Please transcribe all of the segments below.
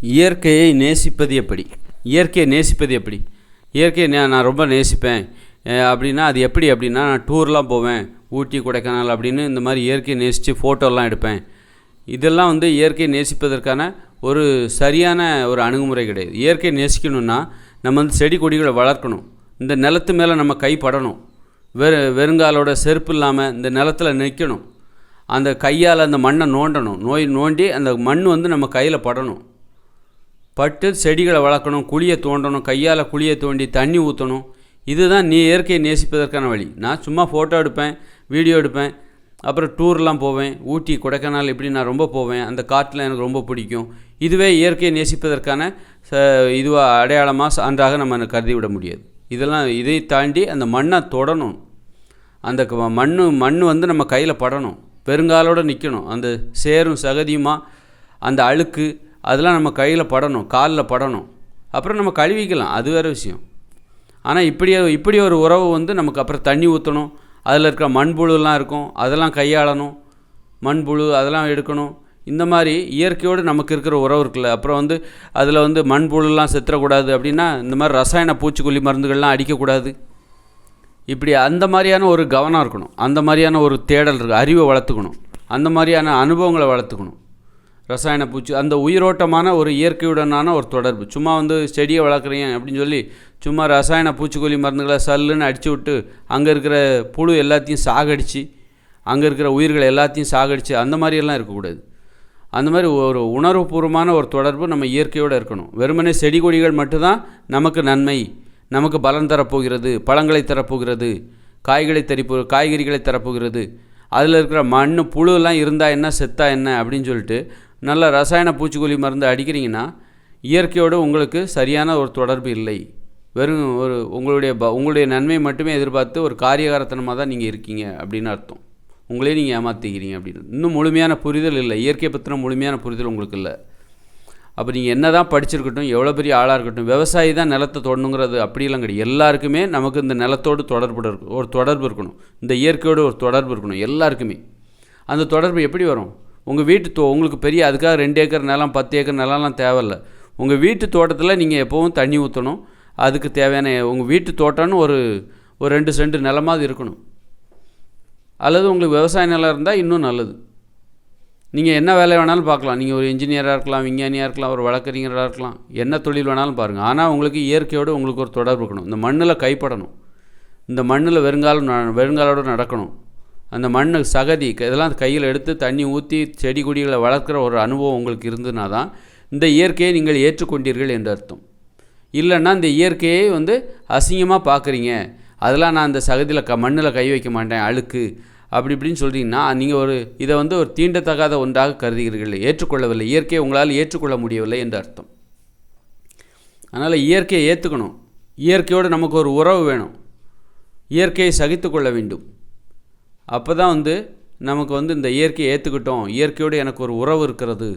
இயற்கையை நேசிப்பது எப்படி? இயற்கையை நேசிப்பது எப்படி? இயற்கையை நான் ரொம்ப நேசிப்பேன். அப்படின்னா அது எப்படி அப்படின்னா நான் டூர்லாம் போவேன். ஊட்டி கொடைக்கானல் அப்படின்னு இந்த மாதிரி இயற்கையை நேசித்து ஃபோட்டோலாம் எடுப்பேன். இதெல்லாம் வந்து இயற்கையை நேசிப்பதற்கான ஒரு சரியான ஒரு அணுகுமுறை கிடையாது. இயற்கையை நேசிக்கணும்னா நம்ம வந்து செடி கொடிகளை வளர்க்கணும். இந்த நிலத்து மேலே நம்ம கை படணும் வெறு வெறுங்காலோட செருப்பு இல்லாமல் இந்த நிலத்துல நிற்கணும் அந்த கையால் அந்த மண்ணை நோண்டணும். நோய் நோண்டி அந்த மண் வந்து நம்ம கையில் படணும். பட்டு செடிகளை வளர்க்கணும் குழியை தோண்டணும் கையால் குழியை தோண்டி தண்ணி ஊற்றணும் இதுதான் நீ இயற்கையை நேசிப்பதற்கான வழி. நான் சும்மா ஃபோட்டோ எடுப்பேன் வீடியோ எடுப்பேன் அப்புறம் டூர்லாம் போவேன். ஊட்டி கொடைக்கானல் இப்படி நான் ரொம்ப போவேன். அந்த காட்டில் எனக்கு ரொம்ப பிடிக்கும். இதுவே இயற்கையை நேசிப்பதற்கான ச இதுவாக அடையாளமாக சான்றாக நம்ம கருதி விட முடியாது. இதெல்லாம் இதை தாண்டி அந்த மண்ணை தொடணும். அந்த மண் மண்ணு மண் வந்து நம்ம கையில் படணும். பெருங்காலோடு நிற்கணும் அந்த சேரும் சகதியுமா அந்த அழுக்கு அதெல்லாம் நம்ம கையில் படணும் காலில் படணும். அப்புறம் நம்ம கழுவிக்கலாம் அது வேறு விஷயம். ஆனால் இப்படி இப்படி ஒரு உறவு வந்து நமக்கு அப்புறம் தண்ணி ஊற்றணும் அதில் இருக்கிற மண்புழுலாம் இருக்கும் அதெல்லாம் கையாளணும் மண்புழு அதெல்லாம் எடுக்கணும். இந்த மாதிரி இயற்கையோடு நமக்கு இருக்கிற உறவு இருக்குல்ல அப்புறம் வந்து அதில் வந்து மண்புழுலாம் செத்துறக்கூடாது அப்படின்னா இந்த மாதிரி ரசாயன பூச்சிக்கொல்லி மருந்துகள்லாம் அடிக்கக்கூடாது. இப்படி அந்த மாதிரியான ஒரு கவனம் இருக்கணும் அந்த மாதிரியான ஒரு தேடல் இருக்குது அறிவை வளர்த்துக்கணும் அந்த மாதிரியான அனுபவங்களை வளர்த்துக்கணும். ரசாயன பூச்சி அந்த உயிரோட்டமான ஒரு இயற்கையுடனான ஒரு தொடர்பு. சும்மா வந்து செடியை வளர்க்குறீங்க அப்படின்னு சொல்லி சும்மா ரசாயன பூச்சிக்கொல்லி மருந்துகளை சல்லுன்னு அடித்து விட்டு அங்கே இருக்கிற புழு எல்லாத்தையும் சாகடிச்சு அங்கே இருக்கிற உயிர்களை எல்லாத்தையும் சாகடிச்சு அந்த மாதிரியெல்லாம் இருக்கக்கூடாது. அந்த மாதிரி ஒரு உணர்வுபூர்வமான ஒரு தொடர்பு நம்ம இயற்கையோடு இருக்கணும். வெறுமனே செடி கொடிகள் மட்டும்தான் நமக்கு நன்மை நமக்கு பலன் தரப்போகிறது பழங்களை தரப்போகிறது காய்களை தரிப்போ காய்கறிகளை தரப்போகிறது. அதில் இருக்கிற மண் புழுலாம் இருந்தால் என்ன செத்தா என்ன அப்படின்னு சொல்லிட்டு நல்ல ரசாயன பூச்சிக்கொல்லி மருந்து அடிக்கிறீங்கன்னா இயற்கையோடு உங்களுக்கு சரியான ஒரு தொடர்பு இல்லை. வெறும் ஒரு உங்களுடைய ப உங்களுடைய நன்மையை மட்டுமே எதிர்பார்த்து ஒரு காரியகாரத்தனமாக தான் நீங்கள் இருக்கீங்க அப்படின்னு அர்த்தம். உங்களே நீங்கள் ஏமாற்றிக்கிறீங்க அப்படின்னு. இன்னும் முழுமையான புரிதல் இல்லை. இயற்கை பற்றின முழுமையான புரிதல் உங்களுக்கு இல்லை. அப்போ நீங்கள் என்ன தான் படிச்சிருக்கட்டும் எவ்வளோ பெரிய ஆளாக இருக்கட்டும் விவசாயி தான் நிலத்தை தொடணுங்கிறது அப்படிலாம் கிடையாது. எல்லாருக்குமே நமக்கு இந்த நிலத்தோடு தொடர்பு ஒரு தொடர்பு இருக்கணும். இந்த இயற்கையோடு ஒரு தொடர்பு இருக்கணும் எல்லாருக்குமே. அந்த தொடர்பு எப்படி வரும்? உங்கள் வீட்டு தோ உங்களுக்கு பெரிய அதுக்காக ரெண்டு ஏக்கர் நிலம் பத்து ஏக்கர் நிலம்லாம் தேவையில்ல. உங்கள் வீட்டு தோட்டத்தில் நீங்கள் எப்போவும் தண்ணி ஊற்றணும் அதுக்கு தேவையான உங்கள் வீட்டு தோட்டம்னு ஒரு ஒரு ரெண்டு சென்ட் நிலமாவது இருக்கணும். அல்லது உங்களுக்கு விவசாய நிலம் இருந்தால் இன்னும் நல்லது. நீங்கள் என்ன வேலை வேணாலும் பார்க்கலாம். நீங்கள் ஒரு இன்ஜினியராக இருக்கலாம் விஞ்ஞானியாக இருக்கலாம் ஒரு வழக்கறிஞராக இருக்கலாம். என்ன தொழில் வேணாலும் பாருங்கள் ஆனால் உங்களுக்கு இயற்கையோடு உங்களுக்கு ஒரு தொடர்பு இருக்கணும். இந்த மண்ணில் கைப்படணும். இந்த மண்ணில் வெறுங்காலம் வெறுங்காலோடு நடக்கணும். அந்த மண் சகதி க- இதெல்லாம் கையில் எடுத்து தண்ணி ஊற்றி செடி கொடிகளை வளர்க்குற ஒரு அனுபவம் உங்களுக்கு இருந்ததுனா தான் இந்த இயற்கையை நீங்கள் ஏற்றுக்கொண்டீர்கள் என்று அர்த்தம். இல்லைன்னா இந்த இயற்கையை வந்து அசிங்கமாக பார்க்குறீங்க. அதெல்லாம் நான் அந்த சகதியில் க மண்ணில் கை வைக்க மாட்டேன் அழுக்கு அப்படி இப்படின்னு சொல்கிறீங்கன்னா நீங்கள் ஒரு இதை வந்து ஒரு தீண்டத்தகாத ஒன்றாக கருதுகிறீர்கள். ஏற்றுக்கொள்ளவில்லை. இயற்கையை உங்களால் ஏற்றுக்கொள்ள முடியவில்லை என்று அர்த்தம். அதனால் இயற்கையை ஏற்றுக்கணும் இயற்கையோடு நமக்கு ஒரு உறவு வேணும். இயற்கையை சகித்துக்கொள்ள வேண்டும். அப்போ தான் வந்து நமக்கு வந்து இந்த இயற்கையை ஏற்றுக்கிட்டோம் இயற்கையோடு எனக்கு ஒரு உறவு இருக்கிறது.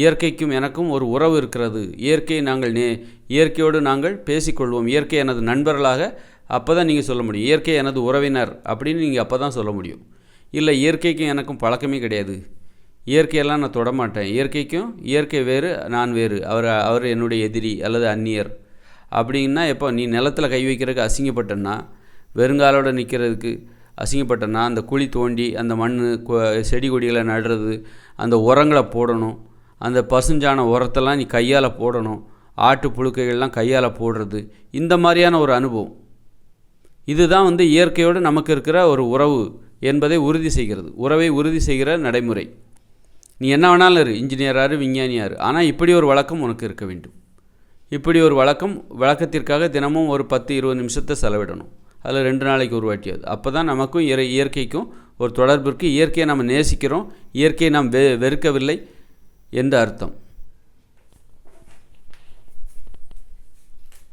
இயற்கைக்கும் எனக்கும் ஒரு உறவு இருக்கிறது. இயற்கையை நாங்கள் நே இயற்கையோடு நாங்கள் பேசிக்கொள்வோம். இயற்கை எனது நண்பர்களாக அப்போ தான் நீங்கள் சொல்ல முடியும். இயற்கை எனது உறவினர் அப்படின்னு நீங்கள் அப்போ தான் சொல்ல முடியும். இல்லை இயற்கைக்கும் எனக்கும் பழக்கமே கிடையாது. இயற்கையெல்லாம் நான் தொடமாட்டேன். இயற்கைக்கும் இயற்கை வேறு நான் வேறு. அவர் அவர் என்னுடைய எதிரி அல்லது அந்நியர். அப்படின்னா எப்போ நீ நிலத்தில் கை வைக்கிறதுக்கு அசிங்கப்பட்டன்னா வெறுங்காலோடு நிற்கிறதுக்கு அசிங்கப்பட்டன்னா அந்த குழி தோண்டி அந்த மண் செடி கொடிகளை நடுறது அந்த உரங்களை போடணும். அந்த பசுஞ்சான உரத்தெல்லாம் நீ கையால் போடணும். ஆட்டு புழுக்கைகள்லாம் கையால் போடுறது. இந்த மாதிரியான ஒரு அனுபவம். இதுதான் வந்து இயற்கையோடு நமக்கு இருக்கிற ஒரு உறவு என்பதை உறுதி செய்கிறது. உறவை உறுதி செய்கிற நடைமுறை. நீ என்ன வேணாலும் இரு. இன்ஜினியராரு விஞ்ஞானியாரு. ஆனால் இப்படி ஒரு வழக்கம் உனக்கு இருக்க வேண்டும். இப்படி ஒரு வழக்கம் வழக்கத்திற்காக தினமும் ஒரு பத்து இருபது நிமிஷத்தை செலவிடணும். அதில் ரெண்டு நாளைக்கு ஒரு வாட்டியாவது அப்போ தான் நமக்கும் இறை இயற்கைக்கும் ஒரு தொடர்பு இருக்குது இயற்கையை நம்ம நேசிக்கிறோம் இயற்கையை நாம் வெ வெறுக்கவில்லை என்று அர்த்தம்.